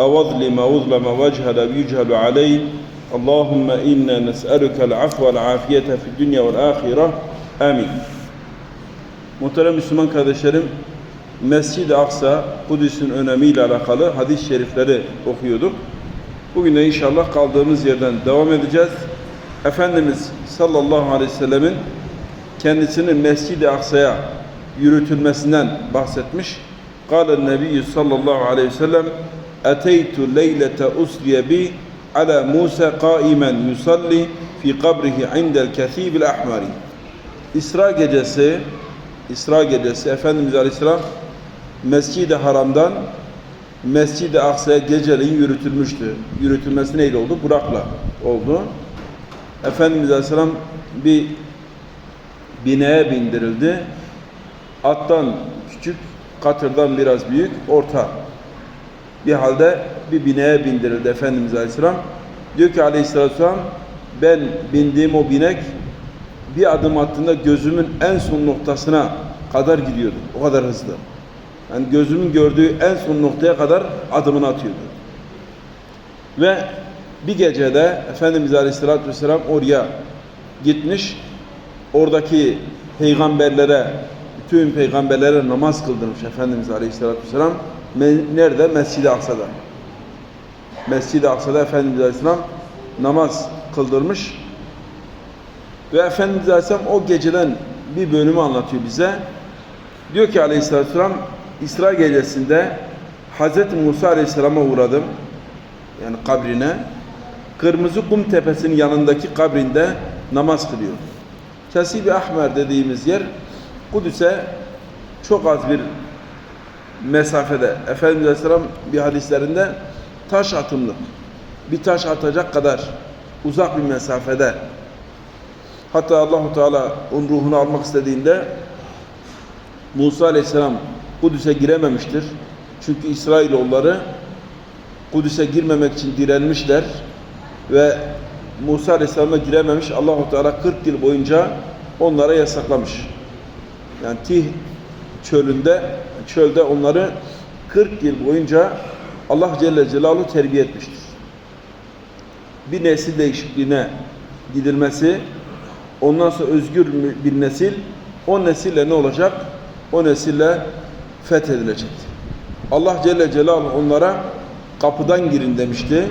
أو أظلم وظلم واجهل ويجهل علي اللهم إنا نسألك العفو والعافية في الدنيا والآخرة آمين Muhterem Müslüman kardeşlerim, Mescid-i Aksa, Kudüs'ün önemiyle alakalı hadis-i şerifleri okuyorduk. Bugün de inşallah kaldığımız yerden devam edeceğiz. Efendimiz sallallahu aleyhi ve sellemin kendisinin Mescid-i Aksa'ya yürütülmesinden bahsetmiş. قال النبي صلى الله عليه وسلم Eteytu leylete usliye bi ala Musa kaimen yusalli fi kabrihi indel kesibil ahmari. İsra gecesi İsra gecesi Efendimiz Aleyhisselam Mescid-i Haram'dan Mescid-i Aksa'ya geceleyin yürütülmüştü. Yürütülmesi neyle oldu? Burak'la oldu. Efendimiz Aleyhisselam bir bineğe bindirildi. Attan küçük, katırdan biraz büyük, orta bir halde bir bineğe bindirildi Efendimiz Aleyhisselam. Diyor ki Aleyhisselatü Vesselam ben bindiğim o binek bir adım attığında gözümün en son noktasına kadar gidiyordu. O kadar hızlı. Yani gözümün gördüğü en son noktaya kadar adımını atıyordu. Ve bir gecede Efendimiz Aleyhisselatü Vesselam oraya gitmiş. Oradaki peygamberlere, bütün peygamberlere namaz kıldırmış Efendimiz Aleyhisselatü Vesselam. Nerede? Mescid-i Aksa'da. Mescid-i Aksa'da Efendimiz Aleyhisselam namaz kıldırmış. Ve Efendimiz Aleyhisselam o geceden bir bölümü anlatıyor bize. Diyor ki Aleyhisselatü Vesselam İsra gecesinde Hz. Musa Aleyhisselam'a uğradım. Yani kabrine. Kırmızı kum tepesinin yanındaki kabrinde namaz kılıyor. Kesib-i Ahmer dediğimiz yer Kudüs'e çok az bir mesafede. Efendimiz Aleyhisselam bir hadislerinde taş atımlık. Bir taş atacak kadar uzak bir mesafede. Hatta Allahu Teala onun ruhunu almak istediğinde Musa Aleyhisselam Kudüs'e girememiştir. Çünkü İsrailoğulları Kudüs'e girmemek için direnmişler ve Musa Aleyhisselam'a girememiş. Allahu Teala 40 yıl boyunca onlara yasaklamış. Yani Tih çölünde çölde onları 40 yıl boyunca Allah Celle Celaluhu terbiye etmiştir. Bir nesil değişikliğine gidilmesi, ondan sonra özgür bir nesil, o nesille ne olacak? O nesille fethedilecek. Allah Celle Celaluhu onlara kapıdan girin demişti.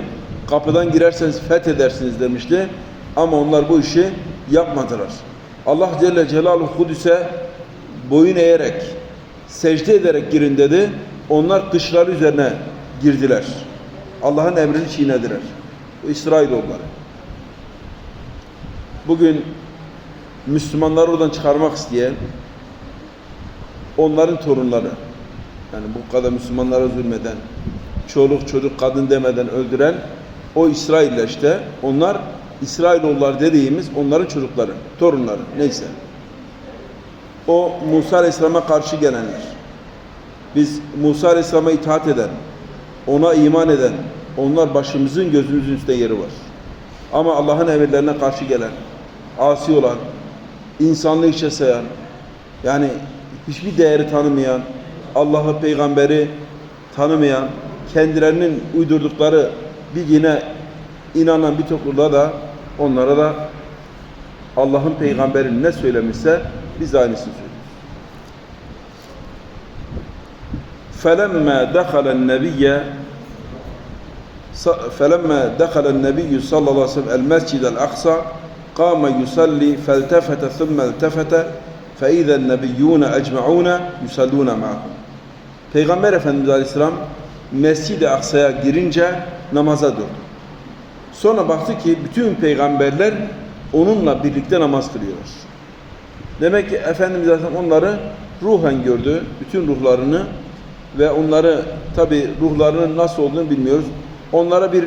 Kapıdan girerseniz fethedersiniz demişti. Ama onlar bu işi yapmadılar. Allah Celle Celaluhu Kudüs'e boyun eğerek, secde ederek girin dedi. Onlar dışları üzerine girdiler. Allah'ın emrini çiğnediler. Bu İsrailoğulları. Bugün Müslümanları oradan çıkarmak isteyen onların torunları yani bu kadar Müslümanlara zulmeden çoluk çocuk kadın demeden öldüren o İsrailler işte onlar İsrailoğullar dediğimiz onların çocukları, torunları neyse. O Musa Aleyhisselam'a karşı gelenler. Biz Musa Aleyhisselam'a itaat eden, ona iman eden, onlar başımızın gözümüzün üstte yeri var. Ama Allah'ın emirlerine karşı gelen, asi olan, insanlığı içe sayan, yani hiçbir değeri tanımayan, Allah'ı, peygamberi tanımayan, kendilerinin uydurdukları bir dine inanan bir topluluğa da onlara da Allah'ın peygamberi ne söylemişse biz de aynısını söylüyoruz. فَلَمَّا دَخَلَ النَّبِيَّ فَلَمَّا دَخَلَ النَّبِيُّ صلى الله عليه وسلم المسجد الأقصى قام يصلي فالتفت ثم التفت فَاِذَا النَّبِيُّونَ اَجْمَعُونَ يُسَلُّونَ مَعَهُ Peygamber Efendimiz Aleyhisselam Mescid-i Aksa'ya girince namaza durdu. Sonra baktı ki bütün peygamberler onunla birlikte namaz kılıyorlar. Demek ki Efendimiz Aleyhisselam onları ruhen gördü, bütün ruhlarını ve onları tabi ruhlarının nasıl olduğunu bilmiyoruz. Onlara bir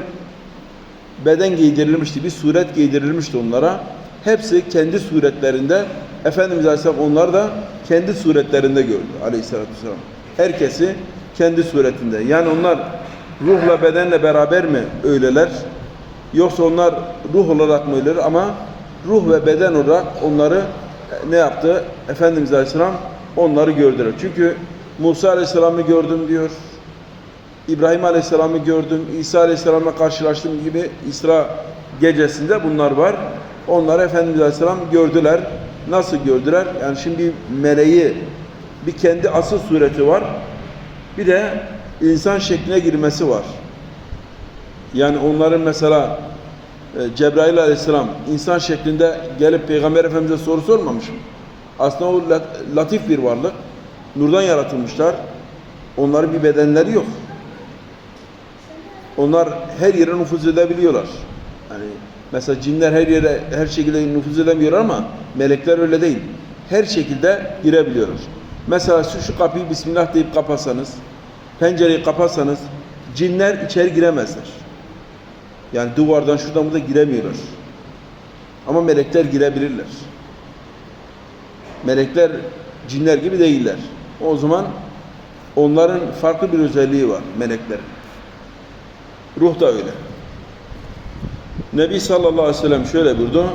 beden giydirilmişti, bir suret giydirilmişti onlara. Hepsi kendi suretlerinde, Efendimiz Aleyhisselam onları da kendi suretlerinde gördü Aleyhisselatü Vesselam. Herkesi kendi suretinde. Yani onlar ruhla bedenle beraber mi öyleler? Yoksa onlar ruh olarak mı öyleler? Ama ruh ve beden olarak onları ne yaptı? Efendimiz Aleyhisselam onları gördüler. Çünkü Musa Aleyhisselam'ı gördüm diyor. İbrahim Aleyhisselam'ı gördüm, İsa Aleyhisselam'la karşılaştığım gibi İsra gecesinde bunlar var. Onları Efendimiz Aleyhisselam gördüler. Nasıl gördüler? Yani şimdi meleği, bir kendi asıl sureti var. Bir de insan şekline girmesi var. Yani onların mesela Cebrail Aleyhisselam insan şeklinde gelip Peygamber Efendimiz'e soru sormamış mı? Aslında o lat- latif bir varlık. Nurdan yaratılmışlar. Onların bir bedenleri yok. Onlar her yere nüfuz edebiliyorlar. Yani mesela cinler her yere her şekilde nüfuz edemiyorlar ama melekler öyle değil. Her şekilde girebiliyorlar. Mesela şu, şu kapıyı Bismillah deyip kapatsanız, pencereyi kapatsanız cinler içeri giremezler. Yani duvardan şuradan burada giremiyorlar. Ama melekler girebilirler. Melekler cinler gibi değiller. O zaman onların farklı bir özelliği var meleklerin. Ruh da öyle. Nebi sallallahu aleyhi ve sellem şöyle buyurdu.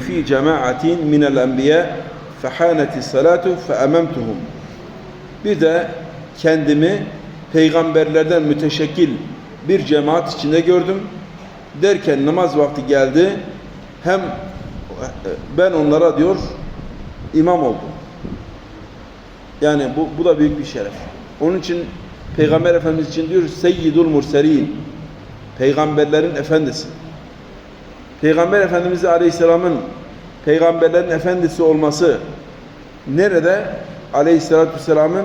Fi cemaatin min el enbiya fehaneti salatu fe ememtuhum. Bir de kendimi peygamberlerden müteşekkil bir cemaat içinde gördüm. Derken namaz vakti geldi. Hem ben onlara diyor imam oldum. Yani bu, bu da büyük bir şeref. Onun için Peygamber Efendimiz için diyor Seyyidul Murselin. Peygamberlerin efendisi. Peygamber Efendimiz Aleyhisselam'ın peygamberlerin efendisi olması nerede? Aleyhisselatü Vesselam'ın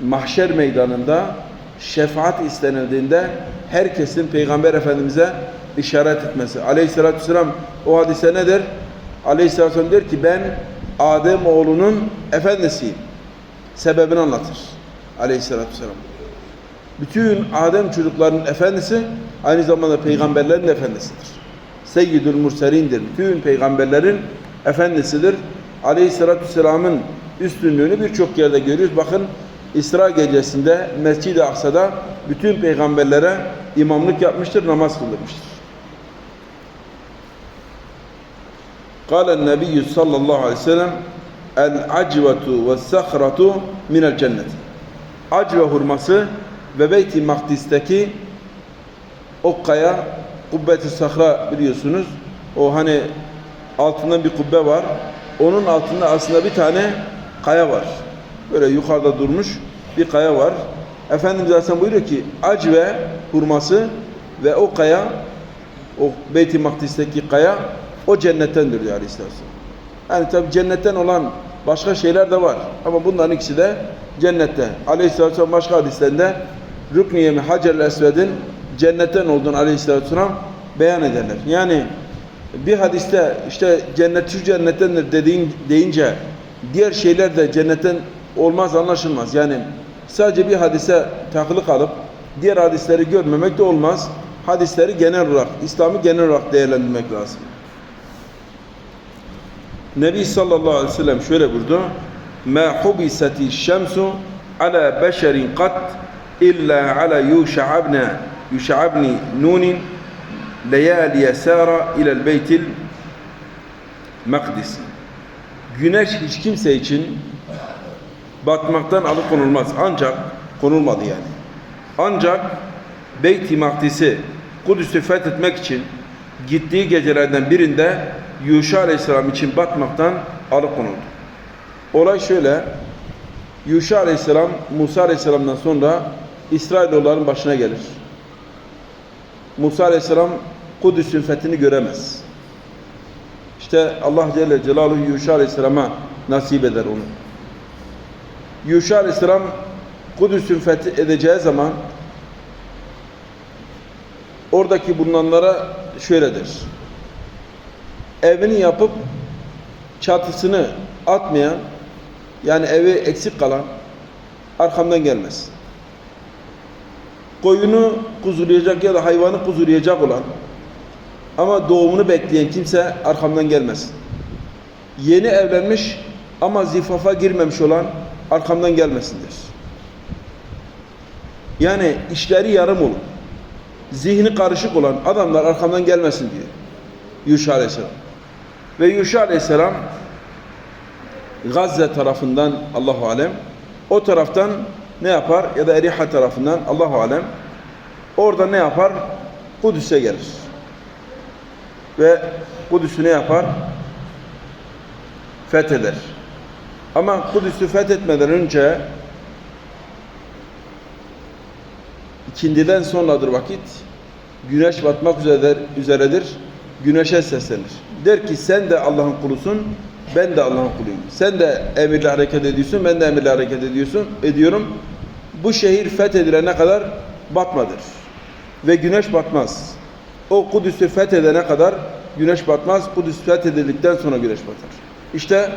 mahşer meydanında şefaat istenildiğinde herkesin Peygamber Efendimiz'e işaret etmesi. Aleyhisselatü Vesselam o hadise ne der? Aleyhisselatü Vesselam der ki ben Adem oğlunun efendisiyim. Sebebini anlatır. Aleyhisselatü Vesselam. Bütün Adem çocuklarının efendisi aynı zamanda peygamberlerin efendisidir. Seyyidül Murselindir. Bütün peygamberlerin efendisidir. Aleyhisselatü Vesselam'ın üstünlüğünü birçok yerde görüyoruz. Bakın İsra gecesinde Mescid-i Aksa'da bütün peygamberlere imamlık yapmıştır, namaz kıldırmıştır. قال النبي صلى الله عليه وسلم العجوة والسخرة من الجنة Acve hurması ve Beyt-i Makdis'teki o kaya Kubbet-i Sahra biliyorsunuz. O hani altında bir kubbe var. Onun altında aslında bir tane kaya var. Böyle yukarıda durmuş bir kaya var. Efendimiz Aleyhisselam buyuruyor ki Acve hurması ve o kaya o Beyt-i Makdis'teki kaya o cennettendir diyor Aleyhisselam. Yani tabi cennetten olan başka şeyler de var. Ama bunların ikisi de cennette. Aleyhisselatü Vesselam başka hadislerinde Rükniye mi Hacer-i Esved'in cennetten olduğunu Aleyhisselatü Vesselam beyan ederler. Yani bir hadiste işte cennet şu cennettendir dediğin, deyince diğer şeyler de cennetten olmaz anlaşılmaz. Yani sadece bir hadise takılı kalıp diğer hadisleri görmemek de olmaz. Hadisleri genel olarak, İslam'ı genel olarak değerlendirmek lazım. Nebi sallallahu aleyhi ve sellem şöyle buyurdu. Şemsu ala beşerin kat illa ala Yuşa ibn Yuşa ibn Nun leyali sara ila beytil Makdis. Güneş hiç kimse için batmaktan alıkonulmaz. Ancak konulmadı yani. Ancak Beyt-i Makdis'i Kudüs'ü fethetmek için gittiği gecelerden birinde Yuşa Aleyhisselam için batmaktan alıkonuldu. Olay şöyle. Yuşa Aleyhisselam Musa Aleyhisselam'dan sonra İsrailoğulların başına gelir. Musa Aleyhisselam Kudüs'ün fethini göremez. İşte Allah Celle Celaluhu Yuşa Aleyhisselam'a nasip eder onu. Yuşa Aleyhisselam Kudüs'ün fethi edeceği zaman oradaki bulunanlara şöyledir. Evini yapıp çatısını atmayan yani evi eksik kalan arkamdan gelmez. koyunu kuzulayacak ya da hayvanı kuzulayacak olan ama doğumunu bekleyen kimse arkamdan gelmesin. Yeni evlenmiş ama zifafa girmemiş olan arkamdan gelmesindir. Yani işleri yarım olur. Zihni karışık olan adamlar arkamdan gelmesin diyor. Yuşa Aleyhisselam. Ve Yuşa Aleyhisselam Gazze tarafından Allahu alem o taraftan ne yapar ya da Eriha tarafından Allahu alem orada ne yapar? Kudüs'e gelir. Ve Kudüs'ü ne yapar? Fetheder. Ama Kudüs'ü fethetmeden önce ikindiden sonradır vakit. Güneş batmak üzeredir. üzeredir. Güneşe seslenir. Der ki sen de Allah'ın kulusun, ben de Allah'ın kuluyum. Sen de emirle hareket ediyorsun, ben de emirle hareket ediyorsun, ediyorum. Bu şehir fethedilene kadar batmadır. Ve güneş batmaz. O Kudüs'ü fethedene kadar güneş batmaz. Kudüs fethedildikten sonra güneş batar. İşte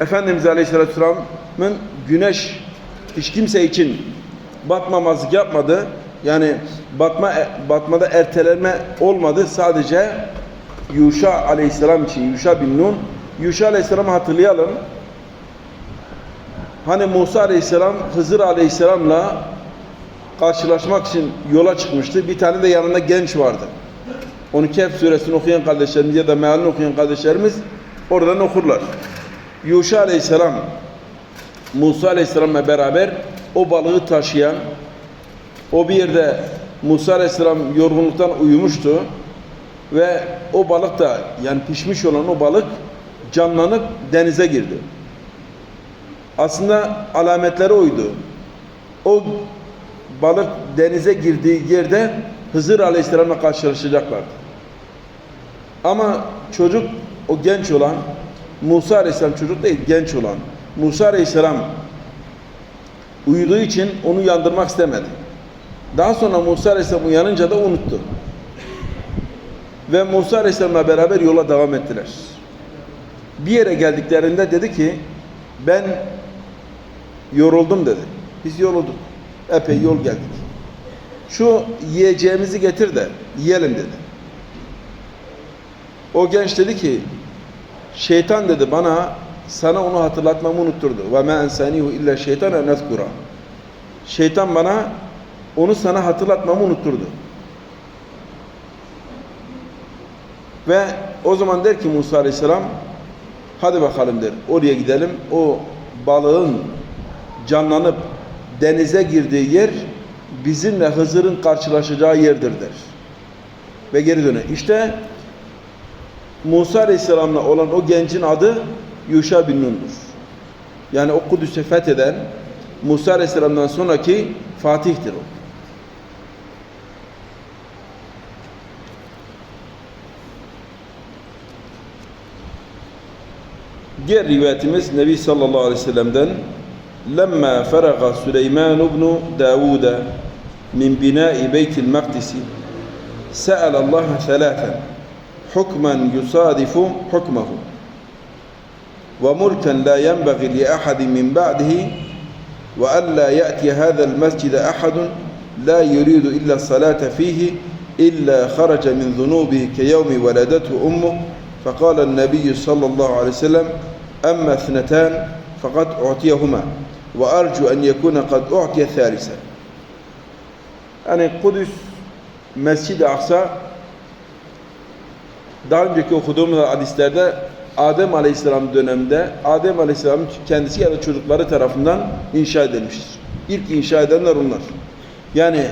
Efendimiz Aleyhisselatü Vesselam'ın güneş hiç kimse için batmamazlık yapmadı. Yani batma batmada ertelenme olmadı. Sadece Yuşa Aleyhisselam için Yuşa bin Nun Yuşa Aleyhisselam'ı hatırlayalım. Hani Musa Aleyhisselam Hızır Aleyhisselam'la karşılaşmak için yola çıkmıştı. Bir tane de yanında genç vardı. Onu Kehf suresini okuyan kardeşlerimiz ya da mealini okuyan kardeşlerimiz oradan okurlar. Yuşa Aleyhisselam Musa Aleyhisselam'la beraber o balığı taşıyan o bir yerde Musa Aleyhisselam yorgunluktan uyumuştu ve o balık da yani pişmiş olan o balık canlanıp denize girdi. Aslında alametleri oydu. O balık denize girdiği yerde Hızır Aleyhisselam'la karşılaşacaklardı. Ama çocuk o genç olan Musa Aleyhisselam çocuk değil genç olan Musa Aleyhisselam uyuduğu için onu yandırmak istemedi. Daha sonra Musa Aleyhisselam uyanınca da unuttu. Ve Musa Aleyhisselam'la beraber yola devam ettiler. Bir yere geldiklerinde dedi ki ben yoruldum dedi. Biz yorulduk. Epey yol geldik. Şu yiyeceğimizi getir de yiyelim dedi. O genç dedi ki şeytan dedi bana sana onu hatırlatmamı unutturdu. Ve ma ensanihu illa şeytana nezkura. Şeytan bana onu sana hatırlatmamı unutturdu. Ve o zaman der ki Musa Aleyhisselam hadi bakalım der oraya gidelim. O balığın canlanıp denize girdiği yer bizimle Hızır'ın karşılaşacağı yerdir der. Ve geri döner. İşte Musa Aleyhisselam'la olan o gencin adı Yuşa bin Nun'dur. Yani o Kudüs'ü fetheden Musa Aleyhisselam'dan sonraki Fatih'tir o. Diğer rivayetimiz Nebi sallallahu aleyhi ve sellem'den لما فرغ سليمان بن داود من بناء بيت المقدس سأل الله ثلاثا حكما يصادف حكمه. وملكا لا ينبغي لأحد من بعده وألا يأتي هذا المسجد أحد لا يريد إلا الصلاة فيه إلا خرج من ذنوبه كيوم ولدته أمه. فقال النبي صلى الله عليه وسلم أما اثنتان فقد أعطيهما وأرجو أن يكون قد أعطي الثالثة. Yani Kudüs Mescid-i Aksa daha önceki okuduğumuz hadislerde Adem Aleyhisselam döneminde Adem Aleyhisselam'ın kendisi ya da çocukları tarafından inşa edilmiştir. İlk inşa edenler onlar. Yani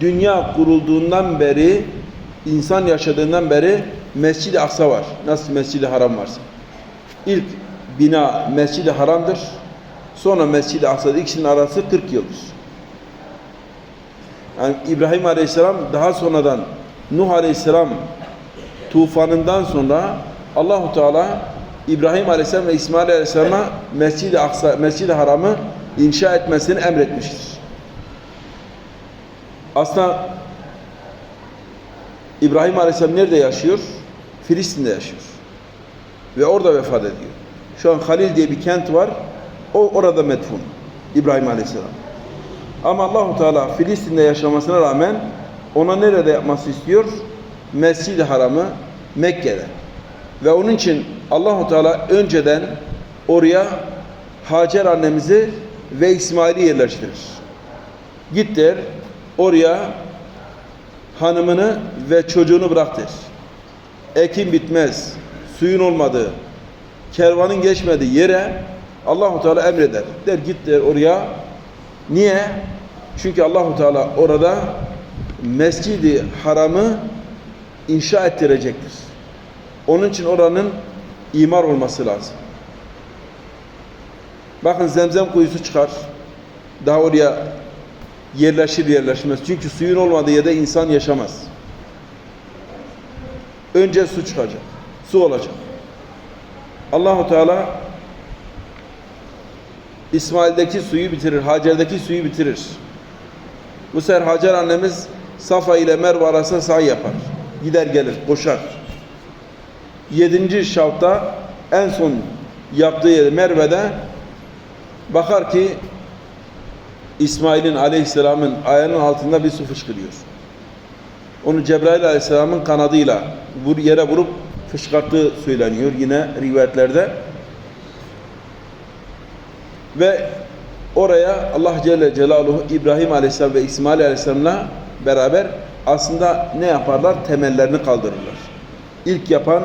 dünya kurulduğundan beri insan yaşadığından beri Mescid-i Aksa var. Nasıl Mescid-i Haram varsa. İlk bina Mescid-i Haram'dır. Sonra Mescid-i Aksa'da ikisinin arası 40 yıldır. Yani İbrahim Aleyhisselam daha sonradan Nuh Aleyhisselam tufanından sonra Allahu Teala İbrahim Aleyhisselam ve İsmail Aleyhisselam'a Mescid-i Aksa, Mescid-i Haram'ı inşa etmesini emretmiştir. Aslında İbrahim Aleyhisselam nerede yaşıyor? Filistin'de yaşıyor. Ve orada vefat ediyor. Şu an Halil diye bir kent var. O orada metfun. İbrahim Aleyhisselam. Ama Allahu Teala Filistin'de yaşamasına rağmen ona nerede yapması istiyor? Mescid-i Haram'ı Mekke'de. Ve onun için Allahu Teala önceden oraya Hacer annemizi ve İsmail'i yerleştirir. Git der, oraya hanımını ve çocuğunu bırak der. Ekim bitmez, suyun olmadığı, kervanın geçmediği yere Allahu Teala emreder. Der git der oraya. Niye? Çünkü Allahu Teala orada Mescidi Haram'ı inşa ettirecektir. Onun için oranın imar olması lazım. Bakın zemzem kuyusu çıkar. Daha oraya yerleşir yerleşmez. Çünkü suyun olmadığı yerde insan yaşamaz. Önce su çıkacak. Su olacak. Allahu Teala İsmail'deki suyu bitirir. Hacer'deki suyu bitirir. Bu sefer Hacer annemiz Safa ile Merve arasında sahi yapar. Gider gelir, koşar. Yedinci şavta en son yaptığı yer Merve'de bakar ki İsmail'in aleyhisselamın ayağının altında bir su fışkırıyor. Onu Cebrail aleyhisselamın kanadıyla vur, yere vurup fışkırttığı söyleniyor yine rivayetlerde. Ve oraya Allah Celle Celaluhu İbrahim Aleyhisselam ve İsmail Aleyhisselam'la beraber aslında ne yaparlar? Temellerini kaldırırlar. İlk yapan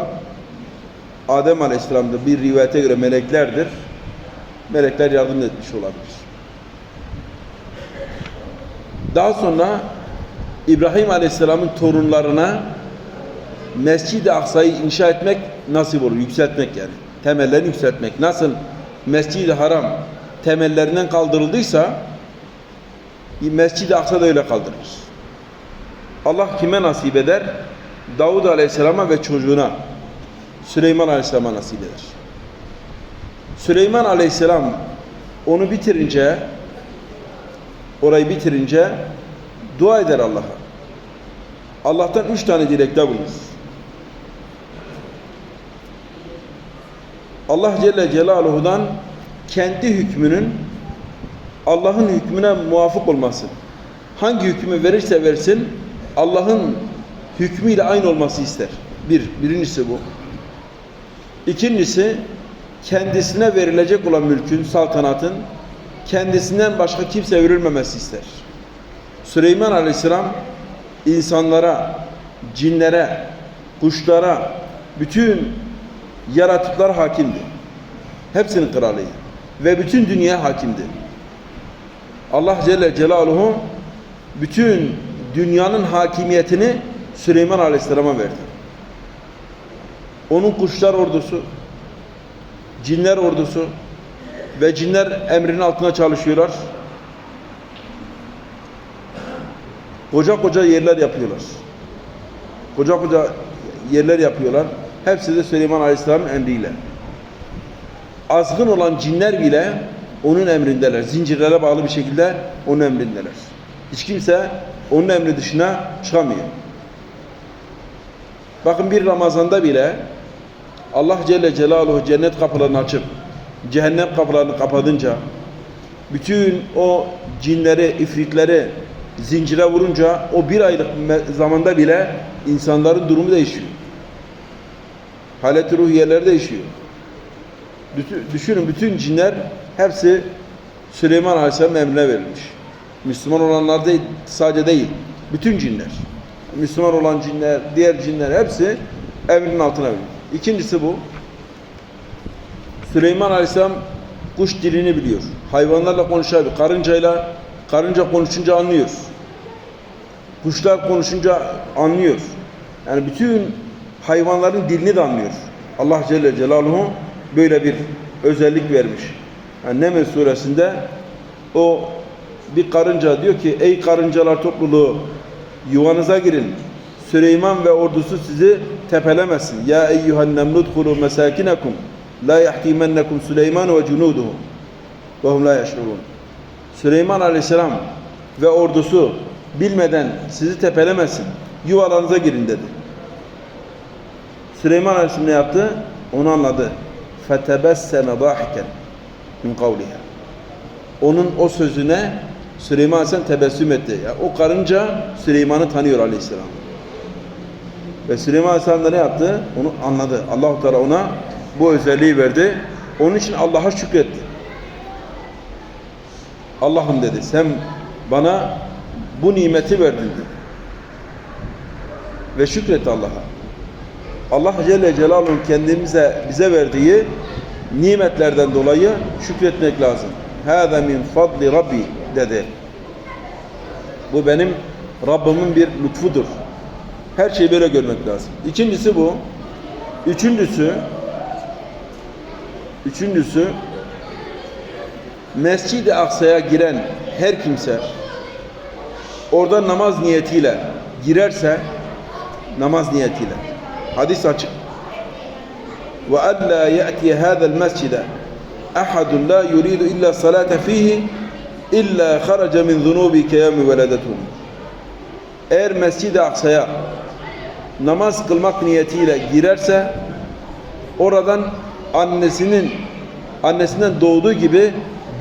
Adem Aleyhisselam'dır. Bir rivayete göre meleklerdir. Melekler yardım etmiş olabilir. Daha sonra İbrahim Aleyhisselam'ın torunlarına Mescid-i Aksa'yı inşa etmek nasip olur. Yükseltmek yani. Temellerini yükseltmek. Nasıl Mescid-i Haram temellerinden kaldırıldıysa Mescid-i Aksa da öyle kaldırılır. Allah kime nasip eder? Davud Aleyhisselam'a ve çocuğuna Süleyman Aleyhisselam'a nasip eder. Süleyman Aleyhisselam onu bitirince orayı bitirince dua eder Allah'a. Allah'tan üç tane dilekte bulunur. Allah Celle Celaluhu'dan kendi hükmünün Allah'ın hükmüne muvafık olması. Hangi hükmü verirse versin Allah'ın hükmüyle aynı olması ister. Bir, birincisi bu. İkincisi kendisine verilecek olan mülkün, saltanatın kendisinden başka kimse verilmemesi ister. Süleyman Aleyhisselam insanlara, cinlere, kuşlara, bütün yaratıklar hakimdi. Hepsinin kralıydı. Ve bütün dünya hakimdi. Allah Celle Celaluhu bütün dünyanın hakimiyetini Süleyman Aleyhisselam'a verdi. Onun kuşlar ordusu, cinler ordusu ve cinler emrinin altına çalışıyorlar. Koca koca yerler yapıyorlar. Koca koca yerler yapıyorlar. Hepsi de Süleyman Aleyhisselam'ın emriyle. Azgın olan cinler bile onun emrindeler. Zincirlere bağlı bir şekilde onun emrindeler. Hiç kimse onun emri dışına çıkamıyor. Bakın bir Ramazan'da bile Allah Celle Celaluhu cennet kapılarını açıp cehennem kapılarını kapatınca bütün o cinleri, ifritleri zincire vurunca o bir aylık zamanda bile insanların durumu değişiyor. Halet-i ruhiyeleri değişiyor. Düşünün bütün cinler hepsi Süleyman Aleyhisselam'ın emrine verilmiş. Müslüman olanlar değil, sadece değil. Bütün cinler. Müslüman olan cinler, diğer cinler hepsi emrinin altına verilmiş. İkincisi bu. Süleyman Aleyhisselam kuş dilini biliyor. Hayvanlarla konuşabiliyor. Karıncayla karınca konuşunca anlıyor. Kuşlar konuşunca anlıyor. Yani bütün hayvanların dilini de anlıyor. Allah Celle Celaluhu böyle bir özellik vermiş. Yani Neml suresinde o bir karınca diyor ki ey karıncalar topluluğu yuvanıza girin. Süleyman ve ordusu sizi tepelemesin. Ya eyyühen nemnudhulu mesakinekum la yahtimennekum Süleyman ve cunuduhu ve hum la yeş'urun. Süleyman Aleyhisselam ve ordusu bilmeden sizi tepelemesin. Yuvalarınıza girin dedi. Süleyman Aleyhisselam ne yaptı? Onu anladı. فَتَبَسَّمَ ضَاحِكًا min kavliha. Onun o sözüne Süleyman Aleyhisselam tebessüm etti. Yani o karınca Süleyman'ı tanıyor Aleyhisselam. Ve Süleyman Aleyhisselam da ne yaptı? Onu anladı. Allahu Teala ona bu özelliği verdi. Onun için Allah'a şükretti. Allah'ım dedi sen bana bu nimeti verdin dedi. Ve şükretti Allah'a. Allah Celle Celaluhu'nun kendimize bize verdiği nimetlerden dolayı şükretmek lazım. Hâzâ min fadli Rabbi dedi. Bu benim Rabbimin bir lütfudur. Her şeyi böyle görmek lazım. İkincisi bu. Üçüncüsü Üçüncüsü Mescid-i Aksa'ya giren her kimse orada namaz niyetiyle girerse namaz niyetiyle hadis açık ve alla ya'ti hada'l mescide ahadun la yuridu illa salate fihi illa kharaca min zunubi kıyami veledetum eğer Mescid-i Aksa'ya namaz kılmak niyetiyle girerse oradan annesinin annesinden doğduğu gibi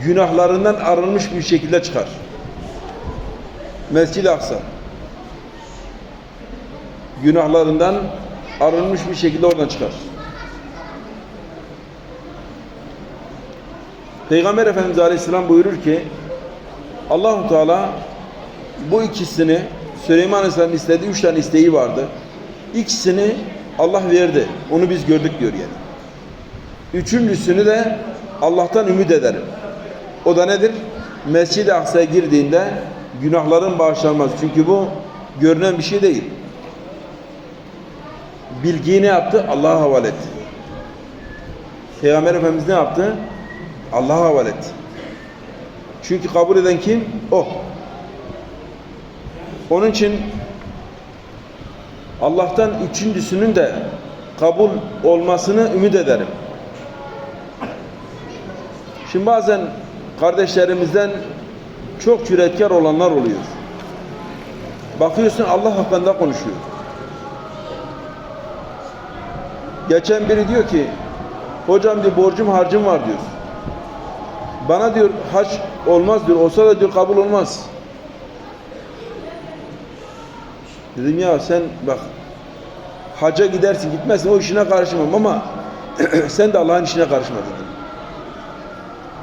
günahlarından arınmış bir şekilde çıkar. Mescid-i Aksa günahlarından arınmış bir şekilde oradan çıkar. Peygamber Efendimiz Aleyhisselam buyurur ki Allahu Teala bu ikisini Süleyman Aleyhisselam istediği üç tane isteği vardı. İkisini Allah verdi. Onu biz gördük diyor yani. Üçüncüsünü de Allah'tan ümit ederim. O da nedir? Mescid-i Aksa'ya girdiğinde günahların bağışlanmaz. Çünkü bu görünen bir şey değil. Bilgiyi ne yaptı? Allah'a havale etti. Peygamber Efendimiz ne yaptı? Allah'a havale etti. Çünkü kabul eden kim? O. Onun için Allah'tan üçüncüsünün de kabul olmasını ümit ederim. Şimdi bazen kardeşlerimizden çok cüretkar olanlar oluyor. Bakıyorsun Allah hakkında konuşuyor. Geçen biri diyor ki hocam diyor borcum harcım var diyor. Bana diyor hac olmaz diyor. Olsa da diyor kabul olmaz. Dedim ya sen bak haca gidersin gitmezsin o işine karışmam ama sen de Allah'ın işine karışma dedim.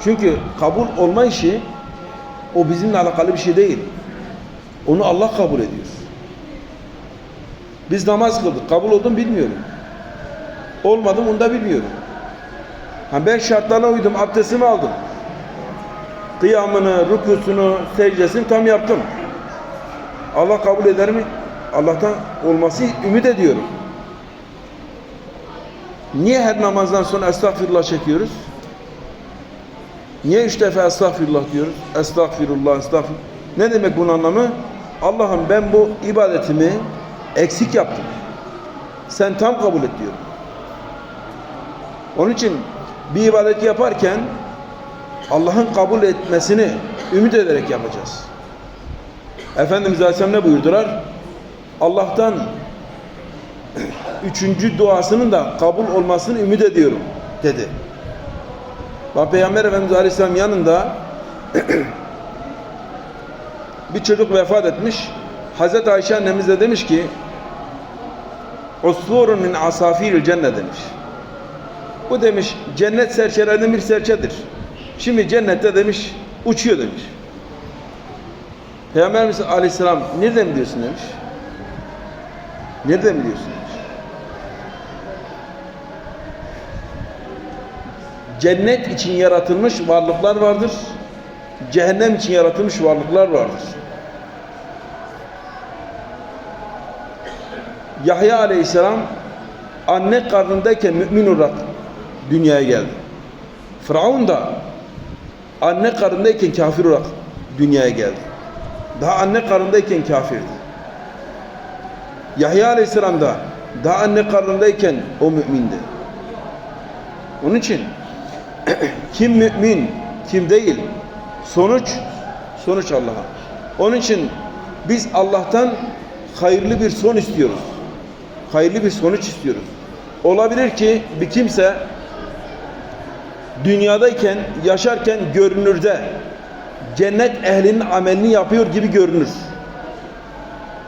Çünkü kabul olma işi o bizimle alakalı bir şey değil. Onu Allah kabul ediyor. Biz namaz kıldık. Kabul oldum bilmiyorum. Olmadım onu da bilmiyorum. Ha ben şartlarına uydum. Abdestimi aldım. Kıyamını, rükusunu, secdesini tam yaptım. Allah kabul eder mi? Allah'tan olması ümit ediyorum. Niye her namazdan sonra estağfirullah çekiyoruz? Niye üç defa estağfirullah diyoruz? Estağfirullah, estağfirullah. Ne demek bunun anlamı? Allah'ım ben bu ibadetimi eksik yaptım. Sen tam kabul et diyorum. Onun için bir ibadet yaparken Allah'ın kabul etmesini ümit ederek yapacağız. Efendimiz Aleyhisselam ne buyurdular? Allah'tan üçüncü duasının da kabul olmasını ümit ediyorum dedi. Bak Peygamber Efendimiz Aleyhisselam yanında bir çocuk vefat etmiş. Hazreti Ayşe annemiz de demiş ki Usfurun min asafiril cennet demiş. Bu demiş cennet serçelerinin bir serçedir. Şimdi cennette demiş uçuyor demiş. Peygamberimiz Aleyhisselam nereden biliyorsun demiş. Nereden biliyorsun demiş. Cennet için yaratılmış varlıklar vardır. Cehennem için yaratılmış varlıklar vardır. Yahya Aleyhisselam anne karnındayken mümin olarak dünyaya geldi. Firavun da anne karnındayken kafir olarak dünyaya geldi. Daha anne karnındayken kafirdi. Yahya Aleyhisselam da daha anne karnındayken o mümindi. Onun için kim mümin, kim değil sonuç sonuç Allah'a. Onun için biz Allah'tan hayırlı bir son istiyoruz. Hayırlı bir sonuç istiyoruz. Olabilir ki bir kimse dünyadayken, yaşarken görünürde cennet ehlinin amelini yapıyor gibi görünür.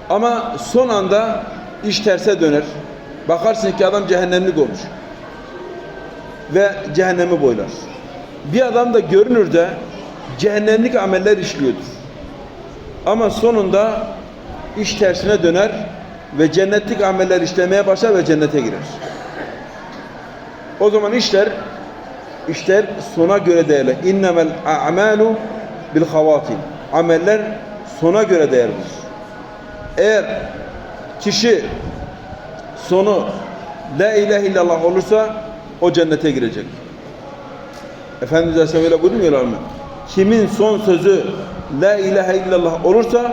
Ama son anda iş terse döner. Bakarsın ki adam cehennemlik olmuş. Ve cehennemi boylar. Bir adam da görünür de cehennemlik ameller işliyordur. Ama sonunda iş tersine döner ve cennetlik ameller işlemeye başlar ve cennete girer. O zaman işler işler sona göre değerli. İnnemel a'malu bil havatim. Ameller sona göre değerlidir. Eğer kişi sonu la ilahe illallah olursa o cennete girecek. Efendimiz Aleyhisselam öyle buyurmuyorlar mı? Kimin son sözü la ilahe illallah olursa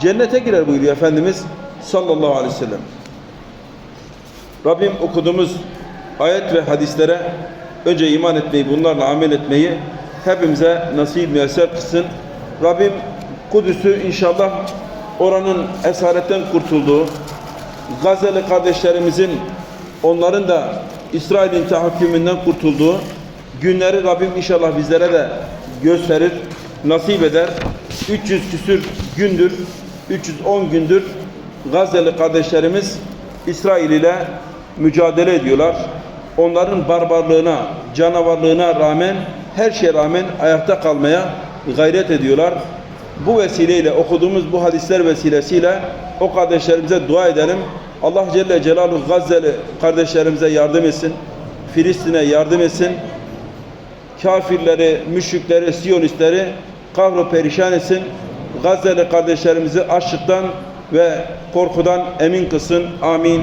cennete girer buyuruyor Efendimiz sallallahu aleyhi ve sellem. Rabbim okuduğumuz ayet ve hadislere önce iman etmeyi, bunlarla amel etmeyi hepimize nasip müyesser kılsın. Rabbim Kudüs'ü inşallah oranın esaretten kurtulduğu, Gazze'li kardeşlerimizin onların da İsrail'in tahakkümünden kurtulduğu günleri Rabbim inşallah bizlere de gösterir, nasip eder. 300 küsür gündür, 310 gündür Gazze'li kardeşlerimiz İsrail ile mücadele ediyorlar. Onların barbarlığına, canavarlığına rağmen, her şeye rağmen ayakta kalmaya gayret ediyorlar. Bu vesileyle okuduğumuz bu hadisler vesilesiyle o kardeşlerimize dua edelim. Allah Celle Celaluhu Gazze'li kardeşlerimize yardım etsin. Filistin'e yardım etsin. Kafirleri, müşrikleri, siyonistleri kahru perişan etsin. Gazze'li kardeşlerimizi açlıktan ve korkudan emin kılsın. Amin.